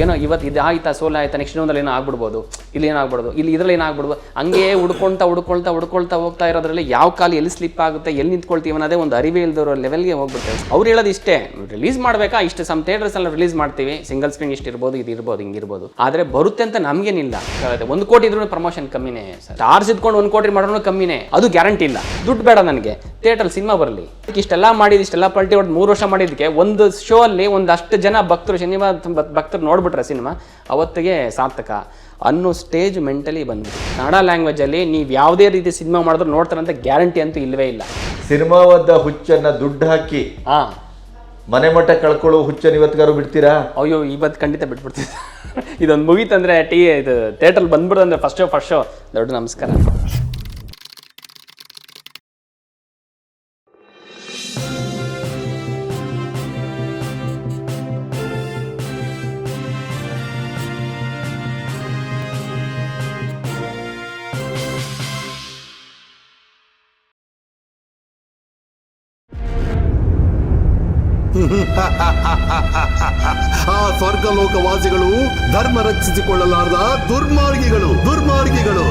ಏನೋ ಇವತ್ತು ಇದು ಆಯ್ತಾ, ಸೋಲ ಆಯ್ತಾ ನೆಕ್ಸ್ಟ್ ಇನ್ನೊಂದಲ್ಲಿ ಏನೋ ಆಗ್ಬಿಡ್ಬೋದು. ಇಲ್ಲಿ ಏನಾಗ್ಬಿಡೋದು ಇಲ್ಲಿ ಇದ್ರಲ್ಲಿ ಏನಾಗ್ಬಿಡ್ಬೋದು ಹಂಗೆ ಹುಡ್ಕೊಳ್ತಾ ಹುಡ್ಕೊಳ್ತಾ ಹುಡ್ಕೊಳ್ತಾ ಹೋಗ್ತಾ ಇರೋದ್ರಲ್ಲಿ ಯಾವ ಕಾಲು ಎಲ್ಲಿ ಸ್ಲಿಪ್ ಆಗುತ್ತೆ, ಎಲ್ಲಿ ನಿಂತ್ಕೊಳ್ತೀವಿ ಅನ್ನೋದೇ ಒಂದು ಅರಿವೇ ಇಲ್ದಿರೋ ಲೆವೆಲ್ಗೆ ಹೋಗ್ಬಿಡ್ತೇವೆ. ಅವ್ರು ಹೇಳೋದು ಇಷ್ಟೇ ರಿಲೀಸ್ ಮಾಡಬೇಕಾ? ಇಷ್ಟು ಸಮ್ ಥಿಯೇಟರ್ಸ್ ಎಲ್ಲ ರಿಲೀಸ್ ಮಾಡ್ತೀವಿ. ಸಿಂಗಲ್ ಸ್ಕ್ರೀನ್ ಇಷ್ಟು ಇರ್ಬೋದು, ಇದು ಇರ್ಬೋದು ಹಿಂಗಿರ್ಬೋದು ಆದ್ರೆ ಬರುತ್ತೆ ಅಂತ ನಮಗೇನಿಲ್ಲ. ಒಂದು ಕೋಟಿ ಇದ್ರೂ ಪ್ರಮೋಷನ್ ಕಮ್ಮಿನೇ. ಸ್ಟಾರ್ಸ್ ಇದ್ಕೊಂಡು ಒಂದು ಕೋಟಿ ಮಾಡೋನು ಕಮ್ಮಿನೇ. ಅದು ಗ್ಯಾರಂಟಿ ಇಲ್ಲ. ದುಡ್ಡು ಬೇಡ ನನಗೆ. ಥಿಯೇಟರ್ ಸಿನಿಮಾ ಬರಲಿ. ಇಷ್ಟೆಲ್ಲ ಮಾಡಿದ, ಇಷ್ಟೆಲ್ಲ ಪಲ್ಟಿ ಹೊಡೆದು ಮೂರು ವರ್ಷ ಮಾಡಿದ್ದಕ್ಕೆ ಒಂದು ಶೋ ಅಲ್ಲಿ ಒಂದಷ್ಟು ಜನ ಭಕ್ತರು ಶನಿವಾರ ಭಕ್ತರು ನೋಡ್ಬಿಟ್ರೆ ಸಿನಿಮಾ ಅವತ್ತಿಗೆ ಸಾರ್ಥಕ ಅನ್ನೋ ಸ್ಟೇಜ್ ಮೆಂಟಲಿ ಬಂದ್ಬಿಟ್ಟು. ಕನ್ನಡ ಲ್ಯಾಂಗ್ವೇಜಲ್ಲಿ ನೀವು ಯಾವುದೇ ರೀತಿ ಸಿನಿಮಾ ಮಾಡಿದ್ರು ನೋಡ್ತಾರಂತ ಗ್ಯಾರಂಟಿ ಅಂತೂ ಇಲ್ಲವೇ ಇಲ್ಲ. ಸಿನಿಮಾವದ್ದ ಹುಚ್ಚನ್ನ ದುಡ್ಡು ಹಾಕಿ ಹಾಂ. ಮನೆ ಮಠ ಕಳ್ಕೊಳ್ಳೋ ಹುಚ್ಚನ್ನು ಇವತ್ತಿಗಾರು ಬಿಡ್ತೀರಾ? ಅಯ್ಯೋ ಇವತ್ತು ಖಂಡಿತ ಬಿಟ್ಬಿಡ್ತೀವಿ ಇದೊಂದು ಮುಗೀತಂದ್ರೆ ಟಿ ಇದು ಥಿಯೇಟ್ರಲ್ಲಿ ಬಂದ್ಬಿಡ್ತಂದ್ರೆ ಫಸ್ಟ್ ಶೋ ಫಸ್ಟ್ ಶೋ ದೊಡ್ಡ ನಮಸ್ಕಾರ. ಆ ಸ್ವರ್ಗಲೋಕವಾಸಿಗಳು ಧರ್ಮ ರಕ್ಷಿಸಿಕೊಳ್ಳಲಾರದ ದುರ್ಮಾರ್ಗಿಗಳು ದುರ್ಮಾರ್ಗಿಗಳು.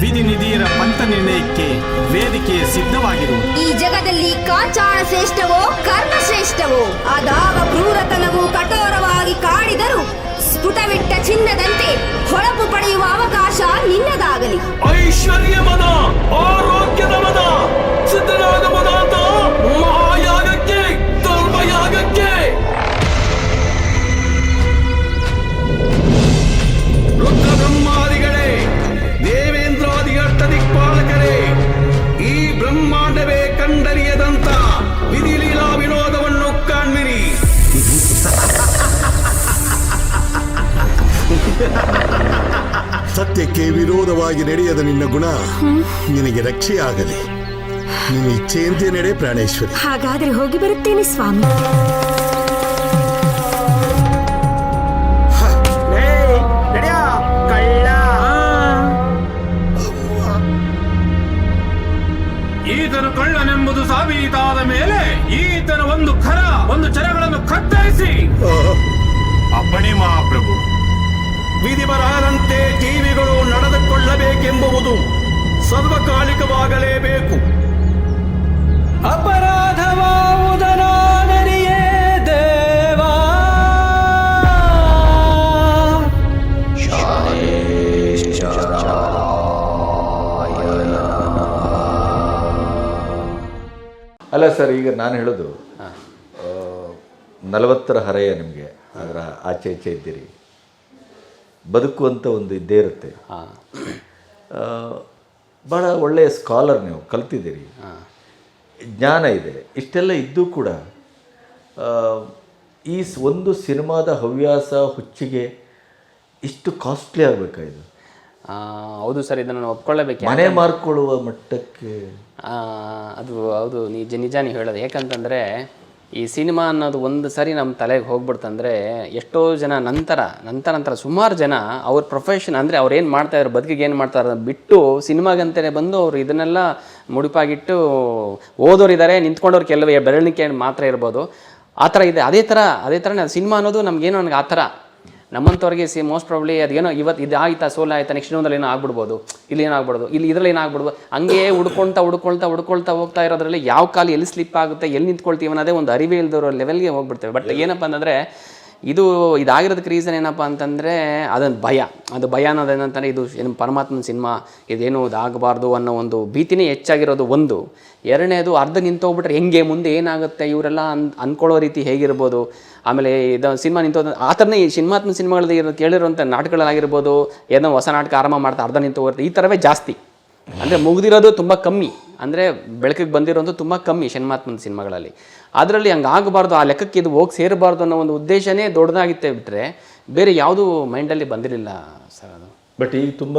ವಿಧಿ ನಿಧಿಯರ ಪಂಥ ನಿರ್ಣಯಕ್ಕೆ ವೇದಿಕೆ ಸಿದ್ಧವಾಗಿರು ಈ ಜಗದಲ್ಲಿ ಕಾಚಾಣ ಶ್ರೇಷ್ಠವೋ ಕರ್ಮ ಶ್ರೇಷ್ಠವೋ? ಅದಾವ ಕ್ರೂರತನವು ಕಠೋರವಾಗಿ ಕಾಡಿದರೂ ಸ್ಫುಟವಿಟ್ಟ ಚಿನ್ನದಂತೆ ಹೊಳಪು ಪಡೆಯುವ ಅವಕಾಶ ನಿನ್ನದಾಗಲಿ. ಐಶ್ವರ್ಯ ಮದ ಆರೋಗ್ಯದ ಮದ ವಿರೋಧವಾಗಿ ನಡೆಯದ ನಿನ್ನ ಗುಣ ನಿನಗೆ ರಕ್ಷೆಯಾಗಲಿ ನಿನ್ನ ಇಚ್ಛೆಯಂತೆ ನಡೆ ಪ್ರಾಣೇಶ್ವರಿ. ಹಾಗಾದ್ರೆ ಹೋಗಿ ಬರುತ್ತೇನೆ ಸ್ವಾಮಿ. ಈತನು ಕಳ್ಳನೆಂಬುದು ಸಾಬೀತಾದ ಮೇಲೆ ಈತನ ಒಂದು ಖರ ಒಂದು ಚರಗಳನ್ನು ಕತ್ತರಿಸಿ. ಅಪ್ಪಣೆ ಮಹಾಪ್ರಭು ವಿಧಿ ಬರಹದಂತೆ ಜೀವಿಗಳು ನಡೆದುಕೊಳ್ಳಬೇಕೆಂಬುದು ಸರ್ವಕಾಲಿಕವಾಗಲೇಬೇಕು. ಅಪರಾಧವಾವುದನಾನರಿಯೇ ದೇವಾ. ಅಲ್ಲ ಸರ್ ಈಗ ನಾನು ಹೇಳೋದು ನಲವತ್ತರ ಹರೆಯ ನಿಮಗೆ ಅದರ ಆಚೆ ಈಚೆ ಇದ್ದೀರಿ. ಬದುಕುವಂಥ ಒಂದು ಇದ್ದೇ ಇರುತ್ತೆ. ಭಾಳ ಒಳ್ಳೆಯ ಸ್ಕಾಲರ್ ನೀವು ಕಲ್ತಿದ್ದೀರಿ. ಜ್ಞಾನ ಇದೆ. ಇಷ್ಟೆಲ್ಲ ಇದ್ದೂ ಕೂಡ ಈ ಒಂದು ಸಿನಿಮಾದ ಹವ್ಯಾಸ ಹುಚ್ಚಿಗೆ ಇಷ್ಟು ಕಾಸ್ಟ್ಲಿ ಆಗಬೇಕಾ ಇದು? ಹೌದು ಸರ್ ಇದನ್ನು ಒಪ್ಕೊಳ್ಳೇಬೇಕು ಮನೆ ಮಾರ್ಕೊಳ್ಳುವ ಮಟ್ಟಕ್ಕೆ. ಅದು ಹೌದು ನಿಜ ನಿಜ ನೀವು ಹೇಳೋದು. ಯಾಕಂತಂದರೆ ಈ ಸಿನಿಮಾ ಅನ್ನೋದು ಒಂದು ಸರಿ ನಮ್ಮ ತಲೆಗೆ ಹೋಗ್ಬಿಡ್ತಂದ್ರೆ ಎಷ್ಟೋ ಜನ ನಂತರ ನಂತರ ನಂತರ ಸುಮಾರು ಜನ ಅವ್ರ ಪ್ರೊಫೆಷನ್ ಅಂದರೆ ಅವ್ರು ಏನು ಮಾಡ್ತಾ ಇದ್ದಾರೆ ಬದುಕಿಗೆ ಏನು ಮಾಡ್ತಾರೆ ಬಿಟ್ಟು ಸಿನಿಮಾಗಂತಲೇ ಬಂದು ಅವರು ಇದನ್ನೆಲ್ಲ ಮುಡಿಪಾಗಿಟ್ಟು ಓದೋರಿದ್ದಾರೆ ನಿಂತ್ಕೊಂಡವ್ರು ಕೆಲವೇ ಬೆರಳಿಕೆ ಮಾತ್ರ ಇರ್ಬೋದು. ಆ ಥರ ಇದೆ. ಅದೇ ಥರ ಅದೇ ಥರ ಸಿನಿಮಾ ಅನ್ನೋದು ನಮಗೇನೋ ನನಗೆ ಆ ಥರ ನಮ್ಮಂಥವ್ರಿಗೆ ಸಿ ಮೋಸ್ಟ್ ಪ್ರಾಬ್ಲಿ ಅದೇನೋ ಇವತ್ತು ಇದು ಆಯ್ತಾ ಸೋಲ ಆಯ್ತಾ ನೆಕ್ಸ್ಟ್ ಇನ್ನೊಂದಲ್ಲಿ ಏನೋ ಆಗ್ಬಿಡ್ಬೋದು. ಇಲ್ಲಿ ಏನಾಗ್ಬಿಡೋದು ಇಲ್ಲಿ ಇದರಲ್ಲಿ ಏನಾಗ್ಬಿಡ್ಬೋದು ಹಂಗೆ ಹುಡ್ಕೊಳ್ತಾ ಹುಡ್ಕೊಳ್ತಾ ಹುಡ್ಕೊಳ್ತಾ ಹೋಗ್ತಾ ಇರೋದ್ರಲ್ಲಿ ಯಾವ ಕಾಲು ಎಲ್ಲಿ ಸ್ಲಿಪ್ ಆಗುತ್ತೆ ಎಲ್ಲಿ ನಿಂತ್ಕೊಳ್ತೀವಿ ಅನ್ನೋದೇ ಒಂದು ಅರಿವೇ ಇಲ್ದಿರೋ ಲೆವೆಲ್ಗೆ ಹೋಗ್ಬಿಡ್ತೇವೆ. ಬಟ್ ಏನಪ್ಪ ಅಂತಂದರೆ ಇದು ಇದಾಗಿರೋದಕ್ಕೆ ರೀಸನ್ ಏನಪ್ಪ ಅಂತಂದರೆ ಅದೊಂದು ಭಯ. ಅದು ಭಯ ಅನ್ನೋದು ಏನಂತಾನೆ ಇದು ಏನು ಪರಮಾತ್ಮನ ಸಿನಿಮಾ ಇದೇನು ಇದಾಗಬಾರ್ದು ಅನ್ನೋ ಒಂದು ಭೀತಿನೇ ಹೆಚ್ಚಾಗಿರೋದು ಒಂದು. ಎರಡನೇದು ಅರ್ಧ ನಿಂತೋಗ್ಬಿಟ್ರೆ ಹೆಂಗೆ ಮುಂದೆ ಏನಾಗುತ್ತೆ ಇವರೆಲ್ಲ ಅನ್ ಅಂದ್ಕೊಳ್ಳೋ ರೀತಿ ಹೇಗಿರ್ಬೋದು. ಆಮೇಲೆ ಇದು ಸಿನಿಮಾ ನಿಂತು ಆ ಥರನೇ ಈ ಸಿನಿಮಾತ್ಮ ಸಿನಿಮಾಗಳಲ್ಲಿ ಇರೋ ಕೇಳಿರುವಂಥ ನಾಟಕಗಳಾಗಿರ್ಬೋದು, ಏನೋ ಹೊಸ ನಾಟಕ ಆರಂಭ ಮಾಡ್ತಾ ಅರ್ಧ ನಿಂತು ಹೋಗುತ್ತೆ, ಈ ಥರವೇ ಜಾಸ್ತಿ. ಅಂದರೆ ಮುಗಿದಿರೋದು ತುಂಬ ಕಮ್ಮಿ. ಅಂದರೆ ಬೆಳಕಿಗೆ ಬಂದಿರೋದು ತುಂಬ ಕಮ್ಮಿ ಸಿನಿಮಾತ್ಮನ ಸಿನಿಮಾಗಳಲ್ಲಿ. ಅದರಲ್ಲಿ ಹಂಗೆ ಆಗಬಾರ್ದು ಆ ಲೆಕ್ಕಕ್ಕೆ ಇದು ಹೋಗಿ ಸೇರಬಾರ್ದು ಅನ್ನೋ ಒಂದು ಉದ್ದೇಶನೇ ದೊಡ್ಡದಾಗಿತ್ತೆ ಬಿಟ್ಟರೆ ಬೇರೆ ಯಾವುದೂ ಮೈಂಡಲ್ಲಿ ಬಂದಿರಲಿಲ್ಲ ಸರ್ ಅದು. ಬಟ್ ಈಗ ತುಂಬ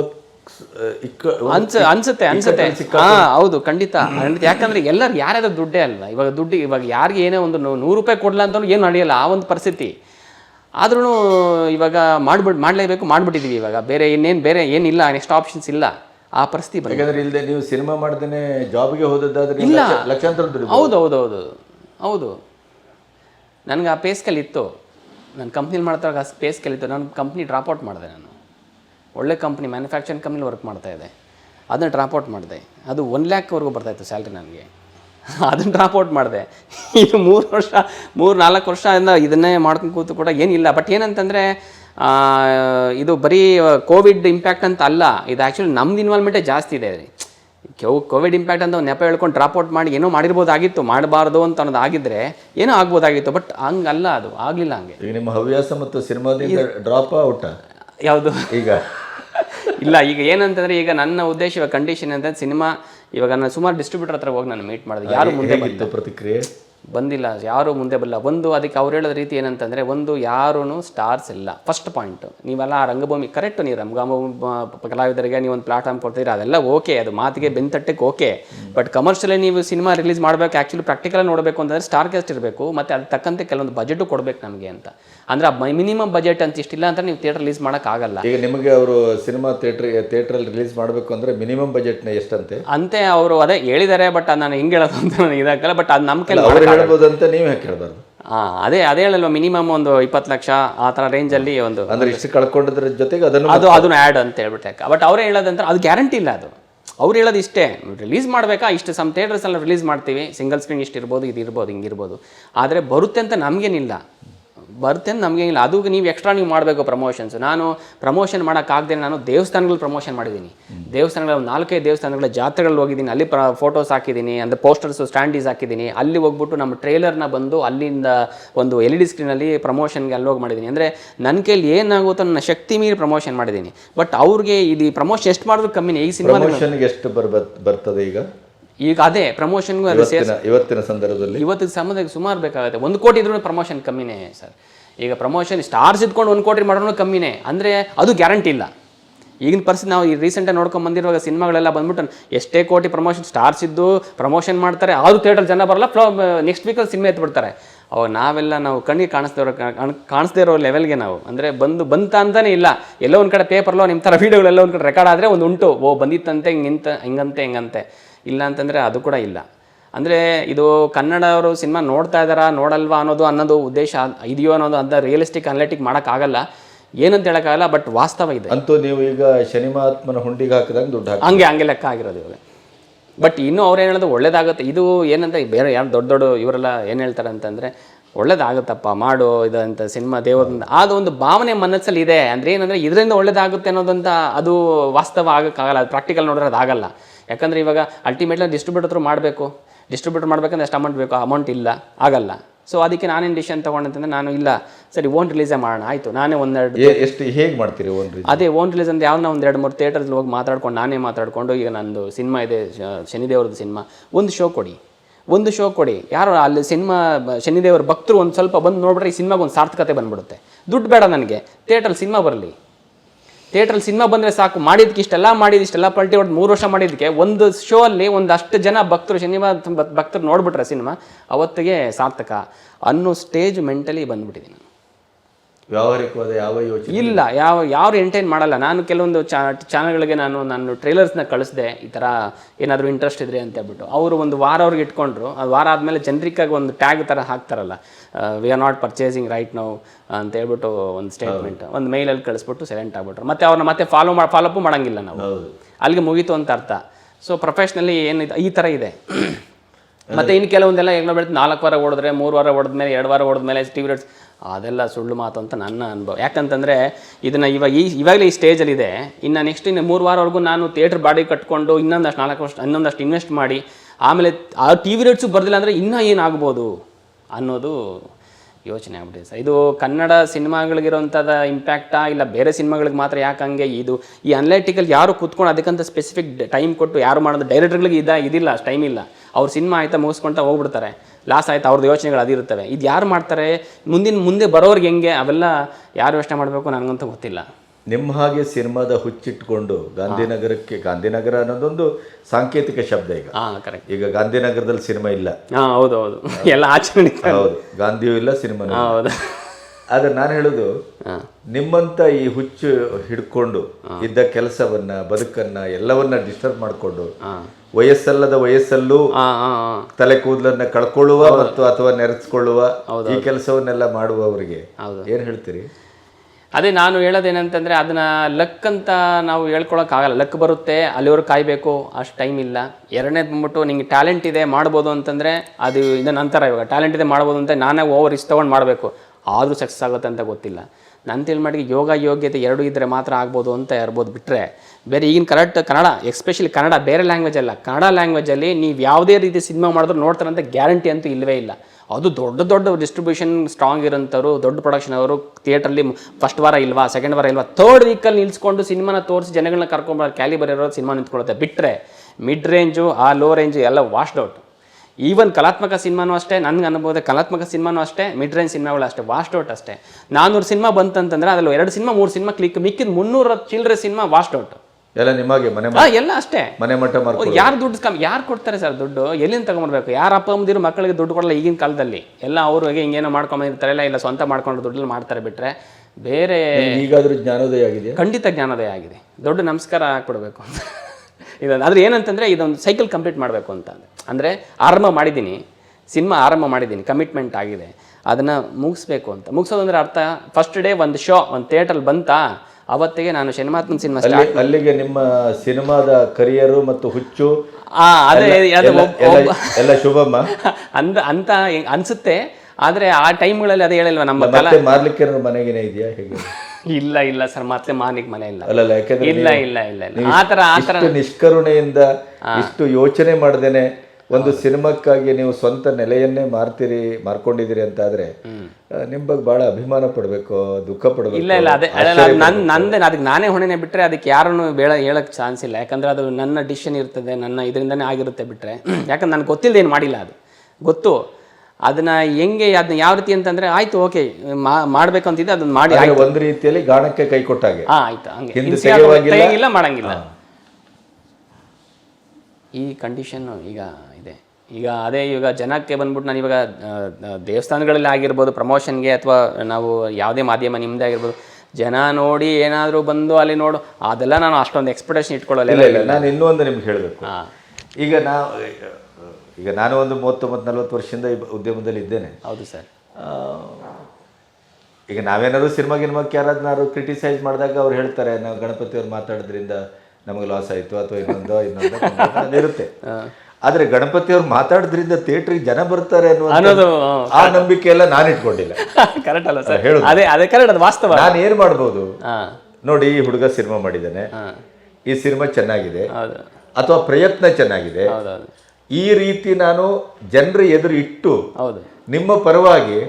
ಅನ್ಸ ಅನ್ಸುತ್ತೆ ಅನ್ಸುತ್ತೆ. ಹಾ ಹೌದು ಖಂಡಿತ. ಯಾಕಂದ್ರೆ ಎಲ್ಲರೂ ಯಾರ್ಯಾರ ದುಡ್ಡೇ ಅಲ್ಲ. ಇವಾಗ ದುಡ್ಡು ಇವಾಗ ಯಾರಿಗೆ ಏನೇ ಒಂದು ನೂರು ರೂಪಾಯಿ ಕೊಡಲ್ಲ ಅಂತಲೂ ಏನು ನಡೆಯಲ್ಲ ಆ ಒಂದು ಪರಿಸ್ಥಿತಿ. ಆದ್ರೂ ಇವಾಗ ಮಾಡ್ಬಿಟ್ಟು ಮಾಡಲೇಬೇಕು ಮಾಡ್ಬಿಟ್ಟಿದೀವಿ ಇವಾಗ. ಬೇರೆ ಇನ್ನೇನು ಬೇರೆ ಏನಿಲ್ಲ ನೆಕ್ಸ್ಟ್ ಆಪ್ಷನ್ಸ್ ಇಲ್ಲ. ಆ ಪರಿಸ್ಥಿತಿ ಯಾಕಂದ್ರೆ ಇಲ್ಲದೆ ನೀವು ಸಿನಿಮಾ ಮಾಡ್ದೇನೆ ಜಾಬ್ಗೆ ಹೋದದ್ದಾದ್ರೆ ಇಲ್ಲ. ಲಕ್ಷಾಂತರ ಹೌದು ಹೌದು ಹೌದು. ಹೌದು. ನನಗೆ ಆ ಪೇಸ್ಕಲ್ಲಿ ಇತ್ತು. ನನ್ನ ಕಂಪ್ನಿಲಿ ಮಾಡ್ತಾಗ ಆ ಪೇಸ್ಕಲ್ಲಿತ್ತು ಸ್ಕೇಲ್ ಇತ್ತು. ನಾನು ಕಂಪ್ನಿ ಡ್ರಾಪ್ಔಟ್ ಮಾಡಿದೆ ನಾನು. ಒಳ್ಳೆ ಕಂಪ್ನಿ ಮ್ಯಾನುಫ್ಯಾಕ್ಚರಿಂಗ್ ಕಂಪ್ನಿಲಿ ವರ್ಕ್ ಮಾಡ್ತಾ ಇದೆ. ಅದನ್ನು ಡ್ರಾಪ್ಔಟ್ ಮಾಡಿದೆ. ಅದು ಒನ್ ಲ್ಯಾಕ್ವರೆಗೂ ಬರ್ತಾಯಿತ್ತು ಸ್ಯಾಲ್ರಿ ನನಗೆ. ಅದನ್ನು ಡ್ರಾಪ್ಔಟ್ ಮಾಡಿದೆ. ಇದು ಮೂರು ವರ್ಷ ಮೂರು ನಾಲ್ಕು ವರ್ಷದಿಂದ ಇದನ್ನೇ ಮಾಡ್ಕೊಂಡು ಕೂತು ಕೂಡ ಏನಿಲ್ಲ. ಬಟ್ ಏನಂತಂದರೆ ಇದು ಬರೀ ಕೋವಿಡ್ ಇಂಪ್ಯಾಕ್ಟ್ ಅಂತ ಅಲ್ಲ. ಇದು ಆ್ಯಕ್ಚುಲಿ ನಮ್ದು ಇನ್ವಾಲ್ವ್ಮೆಂಟೇ ಜಾಸ್ತಿ ಇದೆ ಕೋವಿಡ್ ಇಂಪ್ಯಾಕ್ಟ್ ಅಂತ ಒಂದು ನೆಪ ಹೇಳ್ಕೊಂಡು ಡ್ರಾಪ್ಔಟ್ ಮಾಡಿ ಏನೋ ಮಾಡಿರ್ಬೋದಾಗಿತ್ತು. ಮಾಡಬಾರ್ದು ಅಂತ ಅನ್ನೋದು ಆಗಿದ್ರೆ ಏನೋ ಆಗ್ಬೋದಾಗಿತ್ತು. ಬಟ್ ಹಂಗಲ್ಲ ಅದು. ಆಗಲಿಲ್ಲ ಹಂಗೆ. ಈಗ ನಿಮ್ಮ ಹವ್ಯಾಸ ಮತ್ತು ಸಿನಿಮಾದಿಂದ ಡ್ರಾಪ್ ಔಟ್ ಯಾವುದು? ಈಗ ಇಲ್ಲ ಈಗ ಏನಂತಂದ್ರೆ ಈಗ ನನ್ನ ಉದ್ದೇಶ ಇವಾಗ ಕಂಡೀಷನ್ ಅಂತ ಸಿನಿಮಾ ಇವಾಗ ನಾನು ಸುಮಾರು ಡಿಸ್ಟ್ರಿಬ್ಯೂಟರ್ ಹತ್ರ ಹೋಗಿ ನಾನು ಮೀಟ್ ಮಾಡಿದೆ. ಯಾರು ಮುಂದೆ ಬಂತು ಪ್ರತಿಕ್ರಿಯೆ? ಬಂದಿಲ್ಲ ಯಾರು ಮುಂದೆ ಬರಲ್ಲ. ಒಂದು ಅದಕ್ಕೆ ಅವ್ರು ಹೇಳೋದ ರೀತಿ ಏನಂತಂದರೆ ಒಂದು ಯಾರೂ ಸ್ಟಾರ್ಸ್ ಇಲ್ಲ. ಫಸ್ಟ್ ಪಾಯಿಂಟ್ ನೀವೆಲ್ಲ ಆ ರಂಗಭೂಮಿ ಕರೆಕ್ಟ್ ನೀವು ರಂಗಭೂಮಿ ಕಲಾವಿದರಿಗೆ ನೀವು ಒಂದು ಪ್ಲಾಟ್ಫಾರ್ಮ್ ಕೊಡ್ತೀರಿ? ಅದೆಲ್ಲ ಓಕೆ ಅದು ಮಾತಿಗೆ ಬೆಂತಟ್ಟಕ್ಕೆ ಓಕೆ ಬಟ್ ಕಮರ್ಷಿಯಲಿ ನೀವು ಸಿನಿಮಾ ರಿಲೀಸ್ ಮಾಡಬೇಕು ಆ್ಯಕ್ಚುಲಿ ಪ್ರಾಕ್ಟಿಕಲ್ ನೋಡಬೇಕು ಅಂತಂದರೆ ಸ್ಟಾರ್ ಕ್ಯಾಸ್ಟ್ ಇರಬೇಕು ಮತ್ತು ಅದು ತಕ್ಕಂತೆ ಕೆಲವೊಂದು ಬಜೆಟ್ ಕೊಡಬೇಕು ನಮಗೆ ಅಂತ. ಅಂದರೆ ಮಿನಿಮಮ್ ಬಜೆಟ್ ಅಂತ ಇಷ್ಟಿಲ್ಲ ಅಂತ ನೀವು ಥಿಯೇಟರ್ ರಿಲೀಸ್ ಮಾಡೋಕ್ಕಾಗಲ್ಲ ಈಗ ನಿಮಗೆ ಅವರು ಸಿನಿಮಾ ಥಿಯೇಟರ್ ಥಿಯೇಟ್ರಲ್ಲಿ ರಿಲೀಸ್ ಮಾಡಬೇಕು ಅಂದರೆ ಮಿನಿಮಮ್ ಬಜೆಟ್ನ ಎಷ್ಟಂತೆ? ಅಂತೆ ಅವರು ಅದೇ ಹೇಳಿದ್ದಾರೆ ಬಟ್ ನಾನು ಹಿಂಗೆ ಹೇಳೋದು ಅಂತ ನನಗೆ ಇದಾಗಲ್ಲ ಬಟ್ ಅದು ನಮ್ಮ ಅಲ್ಲ, ಕೆಲ ಅವ್ರು ಹೇಳ್ಬೋದು ಅಂತ ನೀವು ಯಾಕೆ ಹೇಳ್ಬಾರ್ದು ಹಾಂ ಅದೇ ಅದೇ ಹೇಳಲ್ವ ಮಿನಿಮಮ್ ಒಂದು ಇಪ್ಪತ್ತು ಲಕ್ಷ ಆ ಥರ ರೇಂಜಲ್ಲಿ ಒಂದು ಅಂದ್ರೆ ಇಷ್ಟು ಕಳ್ಕೊಂಡಿದ್ರ ಜೊತೆಗೆ ಅದನ್ನು ಅದು ಅದನ್ನು ಆ್ಯಡ್ ಅಂತ ಹೇಳ್ಬಿಟ್ಟೆ ಬಟ್ ಅವರೇ ಹೇಳೋದಂದ್ರೆ ಅದು ಗ್ಯಾರಂಟಿ ಇಲ್ಲ ಅದು. ಅವ್ರು ಹೇಳೋದು ಇಷ್ಟೇ. ರಿಲೀಸ್ ಮಾಡಬೇಕಾ? ಇಷ್ಟು ಸಮ್ ಥಿಯೇಟರ್ಸ್ ಎಲ್ಲ ರಿಲೀಸ್ ಮಾಡ್ತೀವಿ. ಸಿಂಗಲ್ ಸ್ಕ್ರೀನ್ ಇಷ್ಟು ಇರ್ಬೋದು ಇದು ಇರ್ಬೋದು ಹಿಂಗಿರ್ಬೋದು. ಆದರೆ ಬರುತ್ತೆ ಅಂತ ನಮಗೇನಿಲ್ಲ. ಬರುತ್ತೆ ನಮಗೆ ಇಲ್ಲ ಅದು ನೀವು ಎಕ್ಸ್ಟ್ರಾ ನೀವು ಮಾಡಬೇಕು ಪ್ರಮೋಷನ್ಸ್ ನಾನು ಪ್ರಮೋಷನ್ ಮಾಡೋಕ್ಕಾಗದೆ ನಾನು ದೇವಸ್ಥಾನಗಳು ಪ್ರಮೋಷನ್ ಮಾಡಿದ್ದೀನಿ. ದೇವಸ್ಥಾನಗಳ ನಾಲ್ಕೈದು ದೇವಸ್ಥಾನಗಳ ಜಾತ್ರೆಗಳಲ್ಲಿ ಹೋಗಿದ್ದೀನಿ. ಅಲ್ಲಿ ಪ್ರ ಫೋಟೋಸ್ ಹಾಕಿದ್ದೀನಿ. ಅಂದರೆ ಪೋಸ್ಟರ್ಸು ಸ್ಟ್ಯಾಂಡೀಸ್ ಹಾಕಿದ್ದೀನಿ. ಅಲ್ಲಿ ಹೋಗ್ಬಿಟ್ಟು ನಮ್ಮ ಟ್ರೇಲರ್ನ ಬಂದು ಅಲ್ಲಿಂದ ಒಂದು ಎಲ್ ಇ ಡಿ ಸ್ಕ್ರೀನಲ್ಲಿ ಪ್ರಮೋಷನ್ಗೆ ಅಲ್ಲಿ ಹೋಗಿ ಮಾಡಿದ್ದೀನಿ. ಅಂದರೆ ನನ್ನ ಕೈಲಿ ಏನಾಗುತ್ತೋ ನನ್ನ ಶಕ್ತಿ ಮೀರಿ ಪ್ರಮೋಷನ್ ಮಾಡಿದ್ದೀನಿ. ಬಟ್ ಅವ್ರಿಗೆ ಇದು ಪ್ರಮೋಷನ್ ಎಷ್ಟು ಮಾಡಿದ್ರು ಕಮ್ಮಿನೇ. ಈ ಸಿನಿಮಾ ಎಷ್ಟು ಬರ್ತದೆ ಈಗ? ಈಗ ಅದೇ ಪ್ರಮೋಷನ್ಗೂ ಅದು ಸೇರ್ಸಿ ಇವತ್ತಿನ ಸಂದರ್ಭದಲ್ಲಿ? ಇವತ್ತಿನ ಸಂಬಂಧಕ್ಕೆ ಸುಮಾರು ಬೇಕಾಗುತ್ತೆ. ಒಂದು ಕೋಟಿ ಇದ್ರೂ ಪ್ರಮೋಷನ್ ಕಮ್ಮಿನೇ ಸರ್. ಈಗ ಪ್ರಮೋಷನ್ ಸ್ಟಾರ್ಸ್ ಇದ್ಕೊಂಡು ಒಂದು ಕೋಟಿ ಮಾಡೋನು ಕಮ್ಮಿನೇ. ಅಂದರೆ ಅದು ಗ್ಯಾರಂಟಿ ಇಲ್ಲ. ಈಗಿನ ಪರಿಸ್ಥಿತಿ ನಾವು ಈ ರೀಸೆಂಟಾಗಿ ನೋಡ್ಕೊಂಡು ಬಂದಿರುವಾಗ ಸಿನಿಮಾಗಳೆಲ್ಲ ಬಂದ್ಬಿಟ್ಟು ಎಷ್ಟೇ ಕೋಟಿ ಪ್ರಮೋಷನ್ ಸ್ಟಾರ್ಸ್ ಇದ್ದು ಪ್ರಮೋಷನ್ ಮಾಡ್ತಾರೆ ಆರು ಥಿಯೇಟರ್ ಜನ ಬರಲ್ಲ ಫ್ಲೋ ನೆಕ್ಸ್ಟ್ ವೀಕಲ್ಲಿ ಸಿನಿಮಾ ಎತ್ಬಿಡ್ತಾರೆ. ಅವಾಗ ನಾವೆಲ್ಲ ನಾವು ಕಣ್ಣಿಗೆ ಕಾಣಿಸ್ದೇ ಇರೋ ಕಾಣ್- ಕಾಣಿಸ್ದೇ ಇರೋ ಲೆವೆಲ್ಗೆ ನಾವು. ಅಂದರೆ ಬಂದು ಬಂತ ಅಂತಲೇ ಇಲ್ಲ. ಎಲ್ಲೋ ಒಂದು ಕಡೆ ಪೇಪರ್ಲೋ ನಿಮ್ಮ ಥರ ವೀಡಿಯೋಗಳೆಲ್ಲ ಒಂದು ಕಡೆ ರೆಕಾರ್ಡ್ ಆದರೆ ಒಂದು ಉಂಟು. ಓ ಬಂದಿತ್ತಂತೆ ಹಿಂಗಿಂತ ಹಿಂಗಂತೆ ಹಿಂಗಂತೆ. ಇಲ್ಲ ಅಂತಂದರೆ ಅದು ಕೂಡ ಇಲ್ಲ. ಅಂದರೆ ಇದು ಕನ್ನಡವರು ಸಿನಿಮಾ ನೋಡ್ತಾ ಇದ್ದಾರಾ ನೋಡಲ್ವಾ ಅನ್ನೋದು ಅನ್ನೋದು ಉದ್ದೇಶ ಇದೆಯೋ ಅನ್ನೋದು ಅಂತ ರಿಯಲಿಸ್ಟಿಕ್ ಅನಲಿಟಿಕ್ ಮಾಡೋಕ್ಕಾಗಲ್ಲ. ಏನಂತ ಹೇಳೋಕ್ಕಾಗಲ್ಲ ಬಟ್ ವಾಸ್ತವ ಇದೆ. ಅಂತೂ ನೀವು ಈಗ ಶನಿಮಾತ್ಮನ ಹುಂಡಿಗೆ ಹಾಕಿದಂಗೆ ದುಡ್ಡು ಹಂಗೆ ಹಂಗೆ ಲೆಕ್ಕ ಆಗಿರೋದು ಇವಾಗ. ಬಟ್ ಇನ್ನೂ ಅವ್ರು ಏನು ಹೇಳೋದು ಒಳ್ಳೇದಾಗುತ್ತೆ. ಇದು ಏನಂತ ಬೇರೆ ಯಾರು ದೊಡ್ಡ ದೊಡ್ಡ ಇವರೆಲ್ಲ ಏನು ಹೇಳ್ತಾರೆ ಅಂತಂದರೆ ಒಳ್ಳೇದಾಗುತ್ತಪ್ಪ ಮಾಡು ಇದಂತ ಸಿನಿಮಾ ದೇವರಿಂದ ಅದು ಒಂದು ಭಾವನೆ ಮನಸ್ಸಲ್ಲಿ ಇದೆ. ಅಂದರೆ ಏನಂದರೆ ಇದರಿಂದ ಒಳ್ಳೇದಾಗುತ್ತೆ ಅನ್ನೋದಂತ ಅದು ವಾಸ್ತವ ಆಗೋಕ್ಕಾಗಲ್ಲ. ಅದು ಪ್ರಾಕ್ಟಿಕಲ್ ನೋಡಿದ್ರೆ ಅದು ಆಗಲ್ಲ ಯಾಕಂದರೆ ಇವಾಗ ಅಲ್ಟಿಮೇಟ್ಲಿ ಡಿಸ್ಟ್ರಿಬ್ಯೂಟರ್ ಮಾಡಬೇಕು. ಡಿಸ್ಟ್ರಿಬ್ಯೂಟರ್ ಮಾಡಬೇಕಂದ್ರೆ ಎಷ್ಟು ಅಮೌಂಟ್ ಬೇಕು. ಅಮೌಂಟ್ ಇಲ್ಲ. ಆಗಲ್ಲ. ಸೊ ಅದಕ್ಕೆ ನಾನೇನು ಡಿಸಿಷನ್ ತೊಗೊಂಡಂತಂದ್ರೆ ನಾನು ಇಲ್ಲ. ಸರಿ ಓನ್ ರಿಲೀಸೇ ಮಾಡೋಣ. ಆಯಿತು. ನಾನೇ ಒಂದೆರಡು ಎಷ್ಟು ಹೇಗೆ ಮಾಡ್ತೀರಿ ಓನ್ ರಿಲೀಸ್ ಅದೇ ಓನ್ ರಿಲೀಸ್ ಅಂತ ನಾವು ಒಂದು ಎರಡು ಮೂರು ಥಿಯೇಟರ್ಸ್ ಹೋಗಿ ಮಾತಾಡ್ಕೊಂಡು ನಾನೇ ಮಾತಾಡ್ಕೊಂಡು ಈಗ ನಂದು ಸಿನಿಮಾ ಇದೆ ಶನಿದೇವ್ರದ್ದು ಸಿನಿಮಾ. ಒಂದು ಶೋ ಕೊಡಿ. ಒಂದು ಶೋ ಕೊಡಿ. ಯಾರು ಅಲ್ಲಿ ಸಿನಿಮಾ, ಶನಿದೇವರ ಭಕ್ತರು ಒಂದು ಸ್ವಲ್ಪ ಬಂದು ನೋಡ್ಬಿಟ್ರೆ ಈ ಸಿನಿಮಾಗೆ ಒಂದು ಸಾರ್ಥಕತೆ ಬಂದ್ಬಿಡುತ್ತೆ. ದುಡ್ಡು ಬೇಡ ನನಗೆ. ಥಿಯೇಟ್ರಲ್ಲಿ ಸಿನಿಮಾ ಬರಲಿ. ಥಿಯೇಟ್ರಲ್ಲಿ ಸಿನಿಮಾ ಬಂದರೆ ಸಾಕು. ಮಾಡಿದ್ದಕ್ಕೆ ಇಷ್ಟೆಲ್ಲ ಮಾಡಿದ, ಇಷ್ಟೆಲ್ಲ ಪಲ್ಟಿ ಹೊಡೆದು ಮೂರು ವರ್ಷ ಮಾಡಿದ್ದಕ್ಕೆ ಒಂದು ಶೋ ಅಲ್ಲಿ ಒಂದಷ್ಟು ಜನ ಭಕ್ತರು, ಶನಿವಾರ ಭಕ್ತರು ನೋಡ್ಬಿಟ್ರೆ ಸಿನಿಮಾ, ಅವತ್ತಿಗೆ ಸಾರ್ಥಕ ಅನ್ನೋ ಸ್ಟೇಜ್ ಮೆಂಟಲಿ ಬಂದ್ಬಿಟ್ಟಿದ್ದೀನಿ ವ್ಯಾವಹಾರಿಕವಾದ ಯಾವ ಯೋಚನೆ? ಇಲ್ಲ ಯಾವ ಯಾರು ಎಂಟೈನ್ ಮಾಡಲ್ಲ. ನಾನು ಕೆಲವೊಂದು ಚಾ ಚಾನಲ್ಗಳಿಗೆ ನಾನು ನಾನು ಟ್ರೇಲರ್ಸ್ನ ಕಳಿಸಿದೆ ಈ ಥರ ಏನಾದರೂ ಇಂಟ್ರೆಸ್ಟ್ ಇದ್ರೆ ಅಂತ ಹೇಳ್ಬಿಟ್ಟು. ಅವರು ಒಂದು ವಾರ ಅವ್ರಿಗೆ ಇಟ್ಕೊಂಡ್ರು. ಅದು ವಾರ ಆದಮೇಲೆ ಜನರಿಕಾಗಿ ಒಂದು ಟ್ಯಾಗ್ ಥರ ಹಾಕ್ತಾರಲ್ಲ we are not purchasing right now ಅಂತ ಹೇಳ್ಬಿಟ್ಟು ಒಂದು ಸ್ಟೇಟ್ಮೆಂಟ್ ಒಂದು ಮೇಲಲ್ಲಿ ಕಳಿಸ್ಬಿಟ್ಟು ಸೈಲೆಂಟ್ ಆಗ್ಬಿಟ್ರು. ಮತ್ತೆ ಅವ್ರನ್ನ ಮತ್ತೆ ಫಾಲೋ ಮಾಡಿ ಫಾಲೋಅಪ್ ಮಾಡೋಂಗಿಲ್ಲ ನಾವು. ಅಲ್ಲಿಗೆ ಮುಗೀತು ಅಂತ ಅರ್ಥ. ಸೊ ಪ್ರೊಫೆಷ್ನಲಿ ಏನಿದೆ ಈ ಥರ ಇದೆ. ಮತ್ತೆ ಇನ್ನು ಕೆಲವೊಂದೆಲ್ಲ ಹೆಂಗ್ ಬೆಳೆದು ನಾಲ್ಕು ವಾರ ಓಡಿದ್ರೆ ಮೂರು ವಾರ ಹೊಡೆದ್ಮೇಲೆ ಎರಡು ವಾರ ಓಡಿದ್ಮೇಲೆ ಟಿ ವಿ ರೇಟ್ಸ್ ಅದೆಲ್ಲ ಸುಳ್ಳು ಮಾತು ಅಂತ ನನ್ನ ಅನುಭವ. ಯಾಕಂತಂದರೆ ಇದನ್ನು ಇವಾಗ ಈ ಇವಾಗಲೇ ಈ ಸ್ಟೇಜಲ್ಲಿದೆ. ಇನ್ನು ನೆಕ್ಸ್ಟ್ ಇನ್ನು ಮೂರು ವಾರವರೆಗೂ ನಾನು ಥಿಯೇಟ್ರ್ ಬಾಡಿ ಕಟ್ಕೊಂಡು ಇನ್ನೊಂದಷ್ಟು ನಾಲ್ಕು ವರ್ಷ ಇನ್ನೊಂದಷ್ಟು ಇನ್ವೆಸ್ಟ್ ಮಾಡಿ, ಆಮೇಲೆ ಆ ಟಿ ವಿ ರೇಟ್ಸು ಬರಲಿಲ್ಲ ಅಂದರೆ ಇನ್ನೂ ಏನಾಗ್ಬೋದು ಅನ್ನೋದು ಯೋಚನೆ ಆಗ್ಬಿಟ್ಟಿದೆ ಸರ್. ಇದು ಕನ್ನಡ ಸಿನಿಮಾಗಳಿಗಿರೋಂಥದ್ದು ಇಂಪ್ಯಾಕ್ಟಾ ಇಲ್ಲ ಬೇರೆ ಸಿನಿಮಾಗಳಿಗೆ ಮಾತ್ರ ಯಾಕೆ ಹಂಗೆ? ಇದು ಈ ಅನ್ಲೈಟಿಕಲ್ ಯಾರು ಕೂತ್ಕೊಂಡು ಅದಕ್ಕಂತ ಸ್ಪೆಸಿಫಿಕ್ ಟೈಮ್ ಕೊಟ್ಟು ಯಾರು ಮಾಡೋದು? ಡೈರೆಕ್ಟರ್ಗಳಿಗೆ ಇದ ಇದಿಲ್ಲ ಟೈಮ್ ಇಲ್ಲ. ಅವ್ರ ಸಿನಿಮಾ ಆಯ್ತಾ ಮುಗಿಸ್ಕೊಳ್ತಾ ಹೋಗ್ಬಿಡ್ತಾರೆ. ಲಾಸ್ ಆಯ್ತು ಅವ್ರದ್ದು ಯೋಚನೆಗಳು ಅದಿರುತ್ತವೆ ಇದು ಯಾರು ಮಾಡ್ತಾರೆ? ಮುಂದಿನ ಮುಂದೆ ಬರೋರ್ಗೆ ಹೆಂಗೆ? ಅವೆಲ್ಲ ಯಾರು ಯೋಚನೆ ಮಾಡಬೇಕು ನನಗಂತೂ ಗೊತ್ತಿಲ್ಲ. ನಿಮ್ಮ ಹಾಗೆ ಸಿನಿಮಾದ ಹುಚ್ಚಿಟ್ಕೊಂಡು ಗಾಂಧಿನಗರಕ್ಕೆ ಗಾಂಧಿನಗರ ಅನ್ನೋದೊಂದು ಸಾಂಕೇತಿಕ ಶಬ್ದ ಈಗ. ಕರೆಕ್ಟ್ ಈಗ ಗಾಂಧಿನಗರದಲ್ಲಿ ಸಿನಿಮಾ ಇಲ್ಲ. ಹೌದೌದು. ಹೌದು. ಹೌದು ಎಲ್ಲ ಆಚರಣೆ. ಹೌದು. ಗಾಂಧಿಯೂ ಇಲ್ಲ ಸಿನಿಮಾ. ಹೌದು. ಆದ್ರೆ ನಾನು ಹೇಳೋದು ನಿಮ್ಮಂತ ಈ ಹುಚ್ಚು ಹಿಡ್ಕೊಂಡು ಇದ್ದ ಕೆಲಸವನ್ನ ಬದುಕನ್ನ ಎಲ್ಲವನ್ನ ಡಿಸ್ಟರ್ಬ್ ಮಾಡಿಕೊಂಡು ವಯಸ್ಸಲ್ಲದ ವಯಸ್ಸಲ್ಲೂ ತಲೆ ಕೂದಲನ್ನ ಕಳ್ಕೊಳ್ಳುವ ಮತ್ತು ಅಥವಾ ನೆರೆಸ್ಕೊಳ್ಳುವ ಈ ಕೆಲಸವನ್ನೆಲ್ಲ ಮಾಡುವವರಿಗೆ. ಏನ್ ಹೇಳ್ತೀರಿ? ಅದೇ ನಾನು ಹೇಳೋದೇನಂತಂದ್ರೆ ಅದನ್ನ ಲಕ್ ಅಂತ ನಾವು ಹೇಳ್ಕೊಳಕ್ಕಾಗಲ್ಲ. ಲಕ್ ಬರುತ್ತೆ ಅಲ್ಲಿವರು ಕಾಯಬೇಕು ಅಷ್ಟು ಟೈಮ್ ಇಲ್ಲ. ಎರಡನೇದು ಬಂದ್ಬಿಟ್ಟು ನಿಂಗೆ ಟ್ಯಾಲೆಂಟ್ ಇದೆ ಮಾಡ್ಬೋದು ಅಂತಂದ್ರೆ ಅದು ಇದು ನಂತರ ಇವಾಗ ಟ್ಯಾಲೆಂಟ್ ಇದೆ ಮಾಡ್ಬೋದು ಅಂತ ನಾನೇ ಓವರ್ ಇಷ್ಟ ತೊಗೊಂಡು ಮಾಡಬೇಕು. ಆದರೂ ಸಕ್ಸಸ್ ಆಗುತ್ತೆ ಅಂತ ಗೊತ್ತಿಲ್ಲ. ನನ್ನ ತಿಳ್ಮಟ್ಟಿಗೆ ಯೋಗ ಯೋಗ್ಯತೆ ಎರಡು ಇದ್ದರೆ ಮಾತ್ರ ಆಗ್ಬೋದು ಅಂತ ಇರ್ಬೋದು ಬಿಟ್ಟರೆ ಬೇರೆ ಈಗಿನ ಕರೆಕ್ಟ್ ಕನ್ನಡ ಎಸ್ಪೆಷಲಿ ಕನ್ನಡ ಬೇರೆ ಲ್ಯಾಂಗ್ವೇಜ್ ಅಲ್ಲ. ಕನ್ನಡ ಲ್ಯಾಂಗ್ವೇಜಲ್ಲಿ ನೀವು ಯಾವುದೇ ರೀತಿ ಸಿನಿಮಾ ಮಾಡಿದ್ರು ನೋಡ್ತಾರಂತ ಗ್ಯಾರಂಟಿ ಅಂತೂ ಇಲ್ಲವೇ ಇಲ್ಲ. ಅದು ದೊಡ್ಡ ದೊಡ್ಡ ಡಿಸ್ಟ್ರಿಬ್ಯೂಷನ್ ಸ್ಟ್ರಾಂಗ್ ಇರೋಂಥವ್ರು ದೊಡ್ಡ ಪ್ರೊಡಕ್ಷನ್ ಅವರು ಥಿಯೇಟ್ರಲ್ಲಿ ಫಸ್ಟ್ ವಾರ ಇಲ್ವಾ ಸೆಕೆಂಡ್ ವಾರ ಇಲ್ವಾ ಥರ್ಡ್ ವೀಕಲ್ಲಿ ನಿಲ್ಸ್ಕೊಂಡು ಸಿನಿಮಾನ ತೋರಿಸಿ ಜನಗಳನ್ನ ಕರ್ಕೊಂಬರೋ ಕ್ಯಾಲಿಬರ್ ಇರೋ ಸಿನಿಮಾ ನಿಂತ್ಕೊಳ್ಳುತ್ತೆ. ಬಿಟ್ಟರೆ ಮಿಡ್ ರೇಂಜು ಆ ಲೋ ರೇಂಜು ಎಲ್ಲ ವಾಶ್ಡ್ ಔಟ್ ಈವನ್ ಕಲಾತ್ಮಕ ಸಿನಿಮಾನೂ ಅಷ್ಟೇ ನನಗೆ ಅನ್ಬೋದು ಕಲಾತ್ಮಕ ಸಿನಿಮಾನೂ ಅಷ್ಟೇ ಮಿಡ್ ರೇಂಜ್ ಸಿನಿಮಾಗಳು ಅಷ್ಟೇ ವಾಸ್ಟ್ ಔಟ್ ಅಷ್ಟೇ. ನಾನ್ನೂರು ಸಿನಿಮಾ ಬಂತಂತಂದ್ರೆ ಅದರಲ್ಲಿ ಎರಡು ಸಿನಿಮಾ ಮೂರು ಸಿನಿಮಾ ಕ್ಲಿಕ್ ಮಿಕ್ಕಿದ ಮುನ್ನೂರ ಚಿಲ್ಲರೆ ಸಿನಿಮಾ ವಾಸ್ಟ್ ಔಟ್ ಎಲ್ಲ ನಿಮಗೆ ಮನೆ ಎಲ್ಲ ಅಷ್ಟೇ. ಮನೆ ಮಟ್ಟ ಯಾರು ದುಡ್ಡು ಕಮ್ಮಿ ಯಾರು ಕೊಡ್ತಾರೆ ಸರ್ ದುಡ್ಡು? ಎಲ್ಲಿಂದ ತಗೊಂಡ್ಬೇಕು ಯಾರು ಅಪ್ಪ ಅಮ್ಮದಿರು ಮಕ್ಕಳಿಗೆ ದುಡ್ಡು ಕೊಡಲ್ಲ ಈಗಿನ ಕಾಲದಲ್ಲಿ? ಎಲ್ಲ ಅವ್ರಿಗೆ ಹಿಂಗೇನೋ ಮಾಡ್ಕೊಂಬಂದಿರ್ತಾರೆ ಇಲ್ಲ ಇಲ್ಲ ಸ್ವಂತ ಮಾಡ್ಕೊಂಡು ದುಡ್ಡಲ್ಲಿ ಮಾಡ್ತಾರೆ ಬಿಟ್ರೆ ಬೇರೆ ಈಗಾದರೂ ಜ್ಞಾನೋದಯ ಆಗಿದೆ ಖಂಡಿತ ಜ್ಞಾನೋದಯ ಆಗಿದೆ. ದೊಡ್ಡ ನಮಸ್ಕಾರ ಹಾಕ್ಬಿಡ್ಬೇಕು ಇದೊಂದು ಆದರೆ ಏನಂತಂದರೆ ಇದೊಂದು ಸೈಕಲ್ ಕಂಪ್ಲೀಟ್ ಮಾಡಬೇಕು ಅಂತ. ಅಂದರೆ ಆರಂಭ ಮಾಡಿದ್ದೀನಿ ಸಿನಿಮಾ ಆರಂಭ ಮಾಡಿದ್ದೀನಿ ಕಮಿಟ್ಮೆಂಟ್ ಆಗಿದೆ. ಅದನ್ನು ಮುಗಿಸ್ಬೇಕು ಅಂತ. ಮುಗಿಸೋದಂದ್ರೆ ಅರ್ಥ ಫಸ್ಟ್ ಡೇ ಒಂದು ಶೋ ಒಂದು ಥಿಯೇಟ್ರಲ್ಲಿ ಬಂತಾ ಅವತ್ತಿಗೆ ನಾನು ಸಿನಿಮಾತ್ಮ ಸಿನಿಮಾ ಅಲ್ಲಿ ಅಲ್ಲಿಗೆ ನಿಮ್ಮ ಸಿನಿಮಾದ ಕರಿಯರು ಮತ್ತು ಹುಚ್ಚು ಎಲ್ಲ- ಶುಭಮ್ಮ. ಅಂದ ಅಂತ ಅನ್ಸುತ್ತೆ ಆದ್ರೆ ಆ ಟೈಮ್ಗಳಲ್ಲಿ ಅದೇ ಹೇಳಿಲ್ವ ನಮ್ಮ ಮಾರ್ಲಿಕ್ಕೆ ಮನೆಗೇನೆ ಇದೆಯಾ ಹೇಗೆ? ಇಲ್ಲ ಇಲ್ಲ ಸರ್ ಮತ್ತೆ ಮಾನಿಗೆ ಮನೆ ಇಲ್ಲ. ಇಲ್ಲ ಇಲ್ಲ ಇಲ್ಲ ಇಲ್ಲ. ಆ ಥರ ಆ ಥರ ನಿಷ್ಕರುಣೆಯಿಂದ ಇಷ್ಟು ಯೋಚನೆ ಮಾಡ್ದೇನೆ. ಒಂದು ಸಿನಿಮಾಕ್ಕಾಗಿ ನೀವು ಸ್ವಂತ ನೆಲೆಯನ್ನೇ ಮಾರ್ತೀರಿ ಮಾರ್ಕೊಂಡಿದ್ದೀರಿ ಅಂತ ಆದರೆ ನಿಮ್ ಬಗ್ಗೆ ಬಹಳ ಅಭಿಮಾನ ಪಡಬೇಕು ದುಃಖ ಪಡಬೇಕು ಇಲ್ಲ ಇಲ್ಲ ಅದೇ ನಂದೇ ಅದಕ್ಕೆ ನಾನೇ ಹೊಣೆನೆ ಬಿಟ್ರೆ ಅದಕ್ಕೆ ಯಾರನ್ನು ಬೇಡ ಹೇಳಕ್ ಚಾನ್ಸ್ ಇಲ್ಲ. ಯಾಕಂದ್ರೆ ಅದು ನನ್ನ ಡಿಸಿಷನ್ ಇರ್ತದೆ ನನ್ನ ಇದರಿಂದನೇ ಆಗಿರುತ್ತೆ ಬಿಟ್ರೆ. ಯಾಕಂದ್ರೆ ನನಗೆ ಗೊತ್ತಿಲ್ಲದೆ ಏನು ಮಾಡಿಲ್ಲ ಅದು. ಗೊತ್ತು. ಅದನ್ನ ಹೆಂಗೆ ಅದನ್ನ ಯಾವ ರೀತಿ ಅಂತಂದ್ರೆ ಆಯ್ತು ಓಕೆ ಮಾಡ್ಬೇಕು ಅಂತಿದ್ದೆ ಅದನ್ನ ಮಾಡಿ ಒಂದು ರೀತಿಯಲ್ಲಿ ಗಾಣಕ್ಕೆ ಕೈ ಕೊಟ್ಟಾಗೆ. ಆಯ್ತಾ ಹಂಗೆ. ಮಾಡಂಗಿಲ್ಲ. ಈ ಕಂಡೀಷನ್ ಈಗ ಈಗ ಅದೇ ಈಗ ಜನಕ್ಕೆ ಬಂದ್ಬಿಟ್ಟು ನಾನು ಇವಾಗ ದೇವಸ್ಥಾನಗಳಲ್ಲಿ ಆಗಿರ್ಬೋದು ಪ್ರಮೋಷನ್ಗೆ ಅಥವಾ ನಾವು ಯಾವುದೇ ಮಾಧ್ಯಮ ನಿಮ್ಮದೇ ಆಗಿರ್ಬೋದು ಜನ ನೋಡಿ ಏನಾದರೂ ಬಂದು ಅಲ್ಲಿ ನೋಡು ಅದೆಲ್ಲ ನಾನು ಅಷ್ಟೊಂದು ಎಕ್ಸ್ಪೆಕ್ಟೇಷನ್ ಇಟ್ಕೊಳ್ಳಲ್ಲ. ಇಲ್ಲ ಇಲ್ಲ ನಾನು ಇನ್ನೂ ಒಂದು ನಿಮ್ಗೆ ಹೇಳಬೇಕು. ಈಗ ನಾವು ಈಗ ನಾನು ಒಂದು ಮೂವತ್ತೊಂಬತ್ತು ನಲ್ವತ್ತು ವರ್ಷದಿಂದ ಉದ್ಯಮದಲ್ಲಿ ಇದ್ದೇನೆ. ಹೌದು ಸರ್. ಈಗ ನಾವೇನಾದ್ರು ಸಿನಿಮಾ ಗಿನ್ಮಾಕ್ಕೆ ಯಾರಾದ್ರೂ ಕ್ರಿಟಿಸೈಸ್ ಮಾಡಿದಾಗ ಅವ್ರು ಹೇಳ್ತಾರೆ ನಾವು ಗಣಪತಿ ಅವ್ರು ಮಾತಾಡೋದ್ರಿಂದ ನಮಗೆ ಲಾಸ್ ಆಯಿತು ಅಥವಾ ಇನ್ನೊಂದು ಇನ್ನೊಂದು ಇರುತ್ತೆ. ಆದರೆ ಗಣಪತಿ ಅವ್ರು ಮಾತಾಡೋದ್ರಿಂದ ಥಿಯೇಟ್ರಿಗೆ ಜನ ಬರ್ತಾರೆ ಅನ್ನೋದು ಆ ನಂಬಿಕೆ ಎಲ್ಲ ನಾನು ಇಟ್ಕೊಂಡಿಲ್ಲ. ಕರೆಕ್ಟ್ ಅಲ್ಲ ಸರ್ ಹೇಳುದು. ಅದೇ ಅದೇ ಕರೆಕ್ಟ್ ಅದು ವಾಸ್ತವ. ನಾನು ಏನು ಮಾಡ್ಬೋದು? ನೋಡಿ ಈ ಹುಡುಗ ಸಿನಿಮಾ ಮಾಡಿದ್ದಾನೆ ಈ ಸಿನಿಮಾ ಚೆನ್ನಾಗಿದೆ. ಅಥವಾ ಪ್ರಯತ್ನ ಚೆನ್ನಾಗಿದೆ. ಈ ರೀತಿ ನಾನು ಜನರ ಎದುರು ಇಟ್ಟು ನಿಮ್ಮ ಪರವಾಗಿ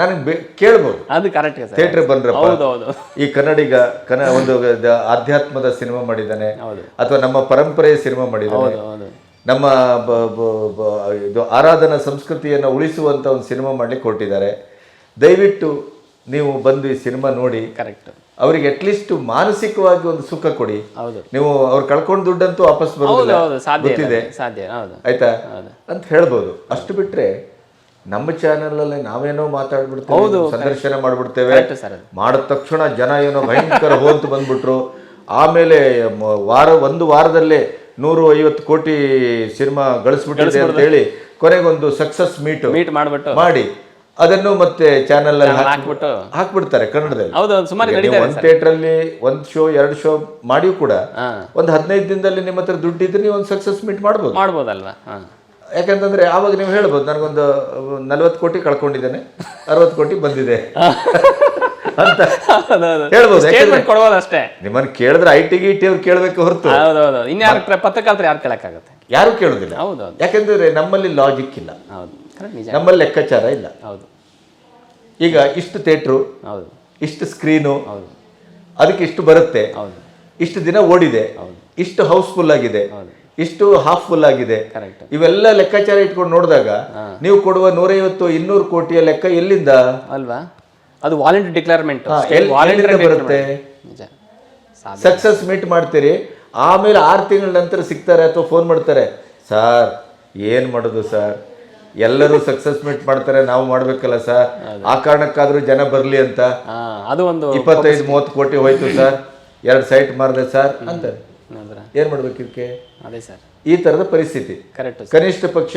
ನನಗೆ ಕೇಳ್ಬೋದು. ಅದು ಕರೆಕ್ಟ್ ಥಿಯೇಟರ್ ಬಂದ್ರೆ ಈ ಕನ್ನಡಿಗ ಕನ್ನ ಒಂದು ಆಧ್ಯಾತ್ಮದ ಸಿನಿಮಾ ಮಾಡಿದ್ದಾನೆ ಅಥವಾ ನಮ್ಮ ಪರಂಪರೆಯ ಸಿನಿಮಾ ಮಾಡಿದ್ದಾನೆ ನಮ್ಮ ಇದು ಆರಾಧನಾ ಸಂಸ್ಕೃತಿಯನ್ನು ಉಳಿಸುವಂತ ಒಂದು ಸಿನಿಮಾ ಮಾಡಲಿಕ್ಕೆ ಕೊಟ್ಟಿದ್ದಾರೆ ದಯವಿಟ್ಟು ನೀವು ಬಂದು ಈ ಸಿನಿಮಾ ನೋಡಿ. ಕರೆಕ್ಟ್ ಅವರಿಗೆ ಅಟ್ಲೀಸ್ಟ್ ಮಾನಸಿಕವಾಗಿ ಒಂದು ಸುಖ ಕೊಡಿ. ಹೌದು. ನೀವು ಅವ್ರು ಕಳ್ಕೊಂಡು ದುಡ್ಡಂತೂ ವಾಪಸ್ ಬರೋದಿಲ್ಲ. ಸಾಧ್ಯ ಸಾಧ್ಯ ಹೌದು. ಆಯ್ತಾ? ಅಂತ ಹೇಳ್ಬೋದು. ಅಷ್ಟು ಬಿಟ್ರೆ ನಮ್ಮ ಚಾನೆಲ್ ಅಲ್ಲಿ ನಾವೇನೋ ಮಾತಾಡ್ಬಿಡ್ತೇವೆ ಸಂದರ್ಶನ ಮಾಡ್ಬಿಡ್ತೇವೆ. ಮಾಡಿದ ತಕ್ಷಣ ಜನ ಏನೋ ಭಯಂಕರ ಹೋಂತ ಬಂದ್ಬಿಟ್ರು. ಆಮೇಲೆ ವಾರ ಒಂದು ವಾರದಲ್ಲೇ ನೂರು ಐವತ್ತು ಕೋಟಿ ಸಿನಿಮಾ ಗಳಿಸ್ಬಿಟ್ಟಿದೆ ಅಂತ ಹೇಳಿ ಕೊನೆಗೊಂದು ಸಕ್ಸಸ್ ಮೀಟ್ ಮೀಟ್ ಮಾಡ್ಬಿಟ್ಟು. ಮಾಡಿ. ಅದನ್ನು ಮತ್ತೆ ಚಾನೆಲ್ ಅಲ್ಲಿ ಹಾಕಿ- ಹಾಕ್ಬಿಟ್ಟು. ಹಾಕ್ಬಿಡ್ತಾರೆ ಕನ್ನಡದಲ್ಲಿ. ಹೌದು ಸುಮಾರು ಒಂದ್ ಥಿಯೇಟರ್ ಅಲ್ಲಿ ಒಂದ್ ಶೋ ಎರಡು ಶೋ ಮಾಡಿಯೂ ಕೂಡ ಒಂದ್ ಹದಿನೈದು ದಿನದಲ್ಲಿ ನಿಮ್ಮ ಹತ್ರ ದುಡ್ಡು ಇದ್ರೆ ನೀವು ಒಂದು ಸಕ್ಸಸ್ ಮೀಟ್ ಮಾಡ್ಬೋದು. ಮಾಡ್ಬೋದಲ್ವಾ? ಯಾಕಂತಂದ್ರೆ ಆವಾಗ ನೀವು ಹೇಳ್ಬೋದು ನನಗೊಂದು ನಲ್ವತ್ತು ಕೋಟಿ ಕಳ್ಕೊಂಡಿದ್ದೇನೆ ಅರವತ್ತು ಕೋಟಿ ಬಂದಿದೆ. ಅಂತ ಹೇಳ್ಬೋದು. ಸ್ಟೇಟ್ಮೆಂಟ್ ಕೊಡ್ಬೋದು ಅಷ್ಟೇ. ನಿಮ್ಮನ್ನು ಕೇಳಿದ್ರೆ ಐ ಟಿ ಗಿ ಟಿ ಅವ್ರು ಕೇಳಬೇಕು ಹೊರತು. ಇನ್ಯಾರು ಪತ್ರಕರ್ತರು ಯಾರು ಕೇಳಕ್ಕಾಗತ್ತೆ? ಯಾರು ಕೇಳೋದಿಲ್ಲ. ಹೌದು ಯಾಕೆಂದ್ರೆ ನಮ್ಮಲ್ಲಿ ಲಾಜಿಕ್ ಇಲ್ಲ. ಹೌದು. ನಮ್ಮಲ್ಲಿ ಲೆಕ್ಕಾಚಾರ ಇಲ್ಲ. ಹೌದು. ಈಗ ಇಷ್ಟು ಥಿಯೇಟ್ರು ಹೌದು. ಇಷ್ಟು ಸ್ಕ್ರೀನು ಹೌದು. ಅದಕ್ಕೆ ಇಷ್ಟು ಬರುತ್ತೆ. ಹೌದು. ಇಷ್ಟು ದಿನ ಓಡಿದೆ. ಇಷ್ಟು ಹೌಸ್ಫುಲ್ ಆಗಿದೆ. ಇಷ್ಟು ಹಾಫ್ ಫುಲ್ ಆಗಿದೆ. ಕರೆಕ್ಟ್ ಇವೆಲ್ಲ ಲೆಕ್ಕಾಚಾರ ಇಟ್ಕೊಂಡು ನೋಡಿದಾಗ ನೀವು ಕೊಡುವ ನೂರೈವತ್ತು ಇನ್ನೂರು ಕೋಟಿಯ ಲೆಕ್ಕ ಎಲ್ಲಿಂದ? ಅಲ್ವಾ? ಅದು ವಾಲಂಟರಿ ಡಿಕ್ಲೇರ್ಮೆಂಟ್ ಬರುತ್ತೆ? ಸಕ್ಸಸ್ ಮೀಟ್ ಮಾಡ್ತೀರಿ. ಆಮೇಲೆ ಆರು ತಿಂಗಳ ನಂತರ ಸಿಗ್ತಾರೆ ಅಥವಾ ಫೋನ್ ಮಾಡ್ತಾರೆ ಸರ್ ಏನು ಮಾಡೋದು ಸರ್ ಎಲ್ಲರೂ ಸಕ್ಸಸ್ ಮೀಟ್ ಮಾಡ್ತಾರೆ ನಾವು ಮಾಡ್ಬೇಕಲ್ಲ ಸರ್ ಆ ಕಾರಣಕ್ಕಾದ್ರೂ ಜನ ಬರಲಿ ಅಂತ. ಅದು ಒಂದು ಇಪ್ಪತ್ತೈದು ಮೂವತ್ತು ಕೋಟಿ ಹೋಯ್ತು ಸರ್ ಎರಡು ಸೈಟ್ ಮಾರ್ದೆ ಸರ್ ಅಂತ ಏನ್ ಮಾಡ್ಬೇಕು ಇದಕ್ಕೆ ಅದೇ ಸರ್ ಈ ಥರದ ಪರಿಸ್ಥಿತಿ. ಕರೆಕ್ಟ್ ಕನಿಷ್ಠ ಪಕ್ಷ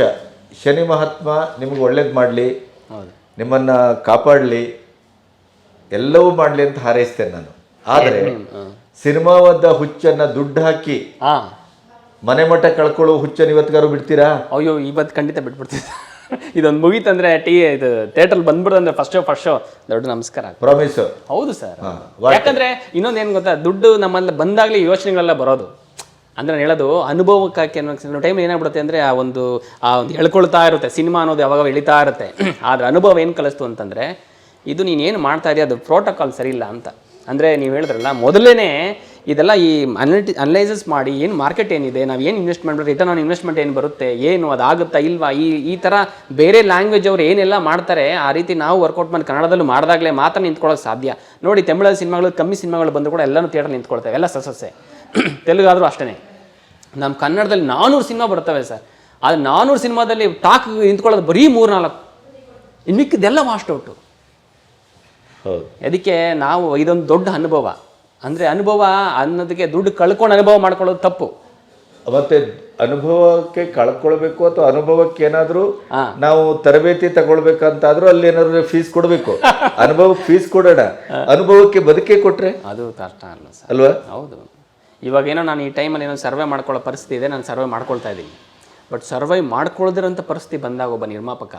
ಶನಿ ಮಹಾತ್ಮ ನಿಮಗೆ ಒಳ್ಳೇದ್ ಮಾಡ್ಲಿ. ನಿಮ್ಮನ್ನ ಕಾಪಾಡಲಿ. ಎಲ್ಲವೂ ಮಾಡಲಿ ಅಂತ ಹಾರೈಸ್ತೇನೆ ನಾನು. ಆದರೆ ಸಿನಿಮಾವದ ಹುಚ್ಚನ್ನ ದುಡ್ಡು ಹಾಕಿ ಮನೆ ಮಠ ಕಳ್ಕೊಳ್ಳೋ ಹುಚ್ಚನ್ನು ಇವತ್ತಿಗಾರು ಬಿಡ್ತೀರಾ? ಅಯ್ಯೋ ಇವತ್ತು ಖಂಡಿತ ಬಿಟ್ಬಿಡ್ತೀವಿ ಇದೊಂದು ಮುಗೀತಂದ್ರೆ ಟಿ ಇದು ಥಿಯೇಟರ್ ಬಂದ್ಬಿಡುದಂದ್ರೆ ಫಸ್ಟ್ ಶೋ ಫಸ್ಟ್ ಶೋ ದೊಡ್ಡ ನಮಸ್ಕಾರ. ಪ್ರಾಮಿಸ್ ಹೌದು ಸರ್ ಯಾಕಂದ್ರೆ ಇನ್ನೊಂದು ಏನು ಗೊತ್ತಾ? ದುಡ್ಡು ನಮ್ಮಲ್ಲಿ ಬಂದಾಗಲೇ ಯೋಚನೆಗಳೆಲ್ಲ ಬರೋದು. ಅಂದ್ರೆ ನಾನು ಹೇಳೋದು ಅನುಭವಕ್ಕಾಗಿ ಅನ್ನೋ ಟೈಮ್ ಏನಾಗ್ಬಿಡುತ್ತೆ ಅಂದ್ರೆ ಆ ಒಂದು ಆ ಒಂದು ಎಳ್ಕೊಳ್ತಾ ಇರುತ್ತೆ. ಸಿನಿಮಾ ಅನ್ನೋದು ಯಾವಾಗ ಎಳಿತಾ ಇರುತ್ತೆ. ಆದ್ರೆ ಅನುಭವ ಏನು ಕಲಿಸ್ತು ಅಂತಂದ್ರೆ ಇದು ನೀನೇನು ಮಾಡ್ತಾ ಇದೆಯಾ? ಅದು ಪ್ರೋಟೋಕಾಲ್ ಸರಿ ಇಲ್ಲ ಅಂತ. ಅಂದರೆ ನೀವು ಹೇಳಿದ್ರಲ್ಲ ಮೊದಲೇ ಇದೆಲ್ಲ ಈ ಅನಲಿಟಿ ಅನಲೈಸಸ್ ಮಾಡಿ ಏನು ಮಾರ್ಕೆಟ್ ಏನಿದೆ, ನಾವು ಏನು ಇನ್ವೆಸ್ಟ್ ಮಾಡಿದ್ರೆ ರಿಟರ್ನ್ ಆನ್ ಇನ್ವೆಸ್ಟ್ಮೆಂಟ್ ಏನು ಬರುತ್ತೆ, ಏನು, ಅದಾಗುತ್ತಾ ಇಲ್ವಾ? ಈ ಈ ಥರ ಬೇರೆ ಲ್ಯಾಂಗ್ವೇಜ್ ಅವ್ರು ಏನೆಲ್ಲ ಮಾಡ್ತಾರೆ, ಆ ರೀತಿ ನಾವು ವರ್ಕೌಟ್ ಮಾಡಿ ಕನ್ನಡದಲ್ಲೂ ಮಾಡಿದಾಗಲೇ ಮಾತ್ರ ನಿಂತ್ಕೊಳ್ಳೋಕೆ ಸಾಧ್ಯ. ನೋಡಿ, ತಮಿಳಲ್ಲಿ ಸಿನಿಮಾಗಳು, ಕಮ್ಮಿ ಸಿನಿಮಾಗಳು ಬಂದು ಕೂಡ ಎಲ್ಲನೂ ಥಿಯೇಟರ್ ನಿಂತ್ಕೊಳ್ತೇವೆ, ಎಲ್ಲ ಸಸಸ್ಸೆ ತೆಲುಗಾದರೂ ಅಷ್ಟೇ ನಮ್ಮ ಕನ್ನಡದಲ್ಲಿ ನಾನ್ನೂರು ಸಿನಿಮಾ ಬರ್ತವೆ ಸರ್. ಆದರೆ ನಾನ್ನೂರು ಸಿನಿಮಾದಲ್ಲಿ ಟಾಕ್ ನಿಂತ್ಕೊಳ್ಳೋದು ಬರೀ ಮೂರು ನಾಲ್ಕು ಮಿಕ್ಕಿದೆಲ್ಲ ವಾಸ್ಟ್ ಔಟು ಅದಕ್ಕೆ ನಾವು ಇದೊಂದು ದೊಡ್ಡ ಅನುಭವ. ಅಂದರೆ ಅನುಭವ ಅನ್ನೋದಕ್ಕೆ ದುಡ್ಡು ಕಳ್ಕೊಂಡು ಅನುಭವ ಮಾಡ್ಕೊಳ್ಳೋದು ತಪ್ಪು. ಮತ್ತೆ ಅನುಭವಕ್ಕೆ ಕಳ್ಕೊಳ್ಬೇಕು ಅಥವಾ ಅನುಭವಕ್ಕೆ ಏನಾದರೂ. ನಾವು ತರಬೇತಿ ತಗೊಳ್ಬೇಕಂತಾದ್ರೂ ಅಲ್ಲಿ ಏನಾದ್ರು ಫೀಸ್ ಕೊಡಬೇಕು. ಅನುಭವಕ್ಕೆ ಫೀಸ್ ಕೊಡೋಣ. ಅನುಭವಕ್ಕೆ ಬದುಕೇ ಕೊಟ್ರೆ? ಅದು ಕಷ್ಟ ಅಲ್ಲ ಸರ್. ಅಲ್ವಾ? ಹೌದು. ಇವಾಗೇನೋ ನಾನು ಈ ಟೈಮಲ್ಲಿ ಏನೋ ಸರ್ವೆ ಮಾಡ್ಕೊಳ್ಳೋ ಪರಿಸ್ಥಿತಿ ಇದೆ ನಾನು ಸರ್ವೆ ಮಾಡ್ಕೊಳ್ತಾ ಇದ್ದೀನಿ. ಬಟ್ ಸರ್ವೈವ್ ಮಾಡ್ಕೊಳ್ದಿರೋಂಥ ಪರಿಸ್ಥಿತಿ ಬಂದಾಗ ಒಬ್ಬ ನಿರ್ಮಾಪಕ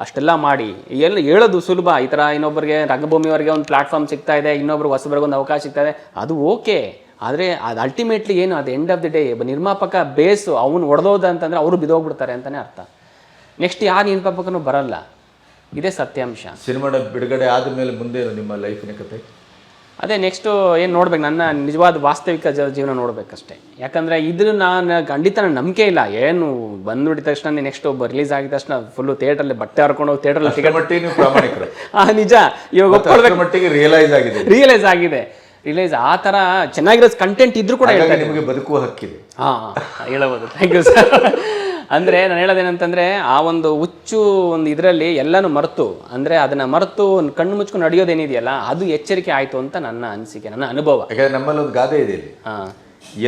ಅಷ್ಟೆಲ್ಲ ಮಾಡಿ ಎಲ್ಲ ಹೇಳೋದು ಸುಲಭ. ಈ ಥರ ಇನ್ನೊಬ್ಬರಿಗೆ ರಂಗಭೂಮಿಯವರಿಗೆ ಒಂದು ಪ್ಲಾಟ್ಫಾರ್ಮ್ ಸಿಗ್ತಾ ಇದೆ ಇನ್ನೊಬ್ರಿಗೆ ಹೊಸಬರಿಗೆ ಒಂದು ಅವಕಾಶ ಸಿಗ್ತಾ ಇದೆ ಅದು ಓಕೆ. ಆದರೆ ಅದು ಅಲ್ಟಿಮೇಟ್ಲಿ ಏನು ಅದು ಎಂಡ್ ಆಫ್ ದಿ ಡೇ ನಿರ್ಮಾಪಕ ಬೇಸು ಅವನು ಒಡೆದೋದ ಅಂತಂದರೆ ಅವರು ಬಿದೋಗ್ಬಿಡ್ತಾರೆ ಅಂತಲೇ ಅರ್ಥ. ನೆಕ್ಸ್ಟ್ ಯಾರು ನಿರ್ಮಾಪಕನೂ ಬರಲ್ಲ. ಇದೇ ಸತ್ಯಾಂಶ. ಸಿನಿಮಾ ಬಿಡುಗಡೆ ಆದಮೇಲೆ ಮುಂದೆ ನಿಮ್ಮ ಲೈಫಿನ ಕತೆ ಅದೇ ನೆಕ್ಸ್ಟು ಏನು ನೋಡ್ಬೇಕು ನನ್ನ ನಿಜವಾದ ವಾಸ್ತವಿಕ ಜ- ಜೀವನ ನೋಡ್ಬೇಕಷ್ಟೆ. ಯಾಕಂದರೆ ಇದ್ರ ನಾನು ಖಂಡಿತ ನನ್ನ ನಂಬಿಕೆ ಇಲ್ಲ. ಏನು ಬಂದ್ಬಿಟ್ಟಿದ ತಕ್ಷಣ ನೆಕ್ಸ್ಟ್ ರಿಲೀಸ್ ಆಗಿದ ತಕ್ಷಣ ಫುಲ್ಲು ಥಿಯೇಟ್ರಲ್ಲಿ ಬಟ್ಟೆ ಹರ್ಕೊಂಡು ಹೋಗಿ ಥಿಯೇಟ್ರಲ್ಲಿ ಟಿಕೆಟ್ ಮಟ್ಟಿಗೆ ನೀವು ಪ್ರಾಮಾಣಿಕರು. ಆ ನಿಜ. ಇವಾಗ ಮತ್ತೆ ಮಟ್ಟಿಗೆ ರಿಯಲೈಸ್ ಆಗಿದೆ. ರಿಯಲೈಸ್ ಆಗಿದೆ. ರಿಲೈಸ್ ಆ ಥರ ಚೆನ್ನಾಗಿರೋ ಕಂಟೆಂಟ್ ಇದ್ರೂ ಕೂಡ ನಿಮಗೆ ಬದುಕುವ ಹಕ್ಕಿದೆ. ಹಾಂ ಹೇಳಬಹುದು. ಥ್ಯಾಂಕ್ ಯು ಸರ್ ಅಂದರೆ ನಾನು ಹೇಳೋದೇನಂತಂದರೆ ಆ ಒಂದು ಹುಚ್ಚು ಒಂದು ಇದರಲ್ಲಿ ಎಲ್ಲನೂ ಮರೆತು ಅಂದರೆ ಅದನ್ನು ಮರೆತು ಕಣ್ಣು ಮುಚ್ಕೊಂಡು ನಡೆಯೋದೇನಿದೆಯಲ್ಲ ಅದು ಎಚ್ಚರಿಕೆ ಆಯಿತು ಅಂತ ನನ್ನ ಅನಿಸಿಕೆ ನನ್ನ ಅನುಭವ. ಯಾಕಂದ್ರೆ ನಮ್ಮಲ್ಲಿ ಒಂದು ಗಾದೆ ಇದೆ ಇಲ್ಲಿ. ಹಾಂ.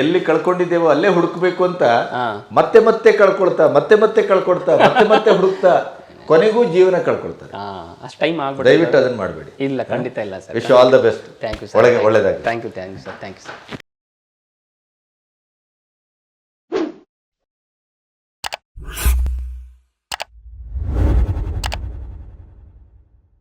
ಎಲ್ಲಿ ಕಳ್ಕೊಂಡಿದ್ದೇವೋ ಅಲ್ಲೇ ಹುಡುಕ್ಬೇಕು ಅಂತ. ಮತ್ತೆ ಮತ್ತೆ ಕಳ್ಕೊಳ್ತಾ ಮತ್ತೆ ಮತ್ತೆ ಕಳ್ಕೊಳ್ತಾ ಮತ್ತೆ ಮತ್ತೆ ಹುಡುಕ್ತಾ ಕೊನೆಗೂ ಜೀವನ ಕಳ್ಕೊಳ್ತಾರೆ. ಹಾಂ ಅಷ್ಟು ಟೈಮ್ ಆಗ್ಬಿಟ್ಟು ದಯವಿಟ್ಟು ಅದನ್ನ ಮಾಡಬೇಡಿ. ಇಲ್ಲ ಖಂಡಿತ ಇಲ್ಲ sir. Wish all the best thank you ಒಳಗೆ ಒಳ್ಳೇದಾಗಿ thank you thank you sir thank you sir you